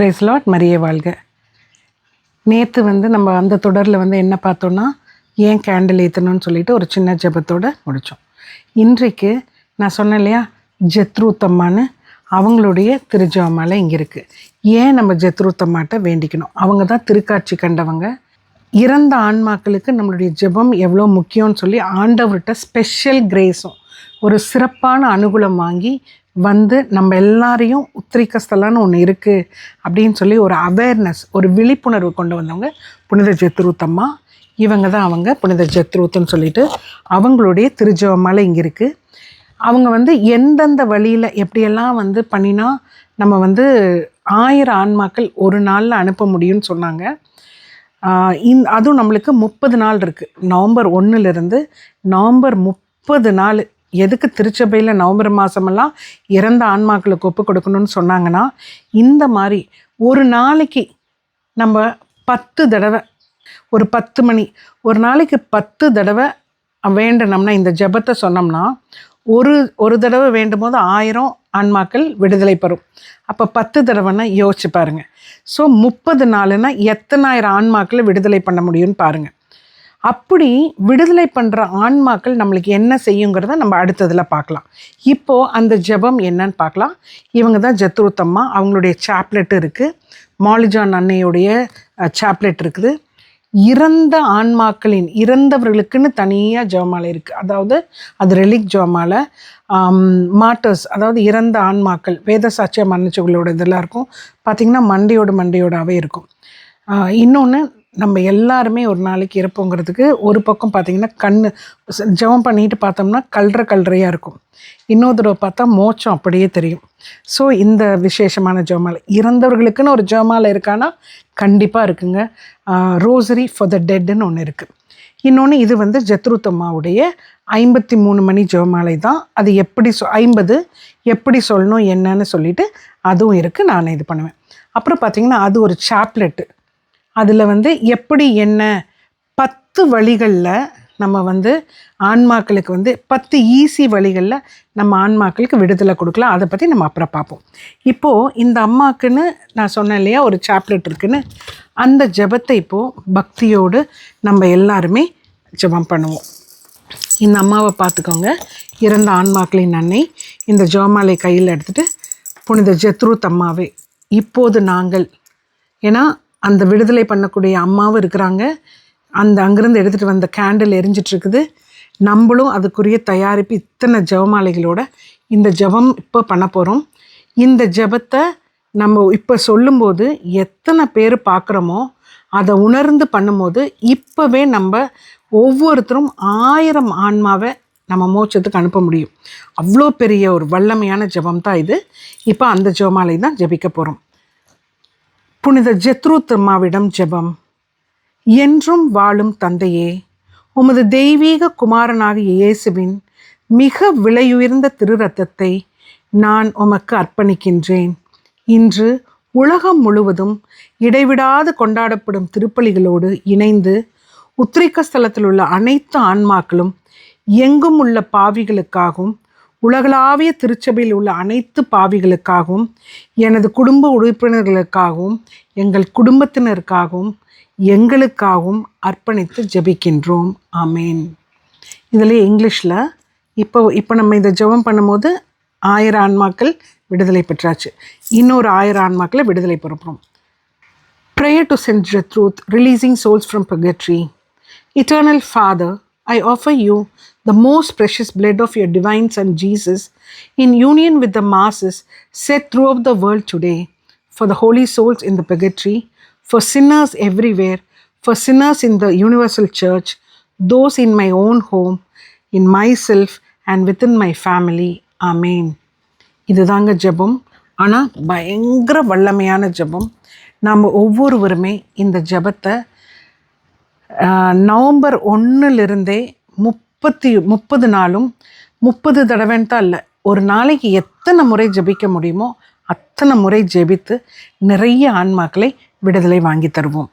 Price lot Maria வாழ்க. நேற்று வந்து நம்ம அந்த தொடரில் வந்து என்ன பார்த்தோன்னா ஏன் கேண்டில் ஏற்றணும்னு சொல்லிட்டு ஒரு சின்ன ஜபத்தோடு முடித்தோம் இன்றைக்கு நான் சொன்னேன் இல்லையா ஜெத்ரூத்தம்மான்னு அவங்களுடைய திருஜெபமாலை இங்கே இருக்குது ஏன் நம்ம ஜத்ருத்தம்மாட்ட வேண்டிக்கணும்? அவங்க தான் திருக்காட்சி கண்டவங்க. இறந்த ஆன்மாக்களுக்கு நம்மளுடைய ஜெபம் எவ்வளோ முக்கியம்னு சொல்லி ஆண்டவர்கிட்ட ஸ்பெஷல் கிரேஸும் ஒரு சிறப்பான அனுகூலம் வாங்கி வந்து நம்ம எல்லாரையும் உத்திரிக்க ஸ்தலம்னு ஒன்று இருக்குது அப்படின்னு சொல்லி ஒரு அவேர்னஸ் ஒரு விழிப்புணர்வு கொண்டு வந்தவங்க புனித ஜெத்ரூத்தம்மா. இவங்க தான் அவங்க புனித ஜெத்ரூத்துன்னு சொல்லிட்டு அவங்களுடைய திருஜெபமாலை இங்கே இருக்குது அவங்க வந்து எந்தெந்த வழியில் எப்படியெல்லாம் வந்து பண்ணினா நம்ம வந்து ஆயிரம் ஆன்மாக்கள் ஒரு நாளில் அனுப்ப முடியும்னு சொன்னாங்க. இந் அதுவும் நம்மளுக்கு முப்பது நாள் இருக்குது நவம்பர் ஒன்றுலேருந்து நவம்பர் முப்பது நாள் எதுக்கு திருச்சபையில் நவம்பர் மாதமெல்லாம் இறந்த ஆன்மாக்களுக்கு ஒப்பு கொடுக்கணும்னு சொன்னாங்கன்னா இந்த மாதிரி ஒரு நாளைக்கு நம்ம பத்து தடவை ஒரு பத்து மணி ஒரு நாளைக்கு பத்து தடவை வேண்டணும்னா இந்த ஜெபத்தை சொன்னோம்னா ஒரு ஒரு தடவை வேண்டும் போது ஆயிரம் ஆன்மாக்கள் விடுதலை பெறும். அப்போ பத்து தடவைன்னா யோசிச்சு பாருங்கள் ஸோ முப்பது நாளுன்னா எத்தனாயிரம் ஆன்மாக்களை விடுதலை பண்ண முடியும்னு பாருங்கள் அப்படி விடுதலை பண்ணுற ஆன்மாக்கள் நம்மளுக்கு என்ன செய்யுங்கிறத நம்ம அடுத்ததில் பார்க்கலாம். இப்போது அந்த ஜெபம் என்னன்னு பார்க்கலாம். இவங்க தான் ஜத்ருத்தம்மா. அவங்களுடைய சாப்லெட் இருக்குது மாலிஜான் அன்னையுடைய சாப்லெட் இருக்குது. இறந்த ஆன்மாக்களின் இறந்தவர்களுக்குன்னு தனியாக ஜெபமாலை இருக்குது அதாவது அது ரெலிக் ஜெபமாலை. மாட்டர்ஸ் அதாவது இறந்த ஆன்மாக்கள் வேத சாட்சிய மன்னிச்சுகளோட இதெல்லாம் இருக்கும். பார்த்திங்கன்னா மண்டையோட மண்டையோடாவே இருக்கும். இன்னொன்று நம்ம எல்லாருமே ஒரு நாளைக்கு இறப்போங்கிறதுக்கு ஒரு பக்கம் பார்த்திங்கன்னா கண் ஜெபம் பண்ணிட்டு பார்த்தோம்னா கல்ற கல்றையாக இருக்கும். இன்னொரு தடவை பார்த்தா மோச்சம் அப்படியே தெரியும். ஸோ இந்த விசேஷமான ஜெபமாலை. இறந்தவர்களுக்குன்னு ஒரு ஜெபமாலை இருக்கான்னா கண்டிப்பாக இருக்குங்க. ரோசரி ஃபார் த டெட்டுன்னு ஒன்று இருக்குது இன்னொன்று இது வந்து ஜத்ருத்தம்மாவுடைய ஐம்பத்தி மூணு மணி ஜெபமாலை தான். அது எப்படி சொ ஐம்பது எப்படி சொல்லணும் என்னன்னு சொல்லிட்டு அதுவும் இருக்குது நான் இது பண்ணுவேன். அப்புறம் பார்த்திங்கன்னா அது ஒரு சாப்லெட்டு அதில் வந்து எப்படி என்ன பத்து வழிகளில் நம்ம வந்து ஆன்மாக்களுக்கு வந்து பத்து ஈஸி வழிகளில் நம்ம ஆன்மாக்களுக்கு விடுதலை கொடுக்கலாம். அதை பற்றி நம்ம அப்புறம் பார்ப்போம். இப்போது இந்த அம்மாக்குன்னு நான் சொன்னேன் இல்லையா ஒரு சாப்லெட் இருக்குன்னு அந்த ஜெபத்தை இப்போது பக்தியோடு நம்ம எல்லாருமே ஜெபம் பண்ணுவோம். இந்த அம்மாவை பார்த்துக்கோங்க. இறந்த ஆன்மாக்களின் அன்னை இந்த ஜோமாலை கையில் எடுத்துகிட்டு புனித ஜத்ரு அம்மாவே இப்போது நாங்கள் ஏன்னா அந்த விடுதலை பண்ணக்கூடிய அம்மாவும் இருக்கிறாங்க. அந்த அங்கேருந்து எடுத்துகிட்டு வந்த கேண்டில் எரிஞ்சிட்ருக்குது நம்மளும் அதுக்குரிய தயாரிப்பு இத்தனை ஜெபமாலைகளோட இந்த ஜெபம் இப்போ பண்ண போகிறோம் இந்த ஜெபத்தை நம்ம இப்போ சொல்லும்போது எத்தனை பேர் பார்க்குறோமோ அதை உணர்ந்து பண்ணும்போது இப்போவே நம்ம ஒவ்வொருத்தரும் ஆயிரம் ஆன்மாவை நம்ம மோட்சத்துக்கு அனுப்ப முடியும். அவ்வளோ பெரிய ஒரு வல்லமையான ஜெபம் தான் இது. இப்போ அந்த ஜபமாலை தான் ஜபிக்க போகிறோம் புனித ஜெத்ரு திருமாவிடம் ஜெபம். என்றும் வாழும் தந்தையே உமது தெய்வீக குமாரனாகிய இயேசுவின் மிக விலையுயர்ந்த திரு ரத்தத்தை நான் உமக்கு அர்ப்பணிக்கின்றேன். இன்று உலகம் முழுவதும் இடைவிடாது கொண்டாடப்படும் திருப்பலிகளோடு இணைந்து உத்திரிக்க ஸ்தலத்தில் உள்ள அனைத்து ஆன்மாக்களும் எங்கும் உள்ள பாவிகளுக்காகவும் உலகளாவிய திருச்சபையில் உள்ள அனைத்து பாவிகளுக்காகவும் எனது குடும்ப உறுப்பினர்களுக்காகவும் எங்கள் குடும்பத்தினருக்காகவும் எங்களுக்காகவும் அர்ப்பணித்து ஜெபிக்கின்றோம். ஆமேன். இதில் இங்கிலீஷில் இப்போ இப்போ நம்ம இதை ஜெபம் பண்ணும்போது ஆயிரம் ஆன்மாக்கள் விடுதலை பெற்றாச்சு. இன்னொரு ஆயிரம் ஆன்மாக்களை விடுதலை பெறப்புகிறோம் prayer to saint Saint truth releasing souls from purgatory eternal father I offer you the most precious blood of your divine Son Jesus, in union with the masses set throughout the world today, for the holy souls in the purgatory, for sinners everywhere, for sinners in the universal church, those in my own home, in myself, and within my family. Amen. இதுதாங்க ஜபம் ஆனால் பயங்கர வல்லமையான ஜபம் நாம் ஒவ்வொருவருமே இந்த ஜபத்தை நவம்பர் ஒன்றுலேருந்தே முப்பத்தி முப்பது நாளும் முப்பது தடவைன்னு தான் இல்லை. ஒரு நாளைக்கு எத்தனை முறை ஜெபிக்க முடியுமோ அத்தனை முறை ஜெபித்து நிறைய ஆன்மாக்களை விடுதலை வாங்கி தருவோம்.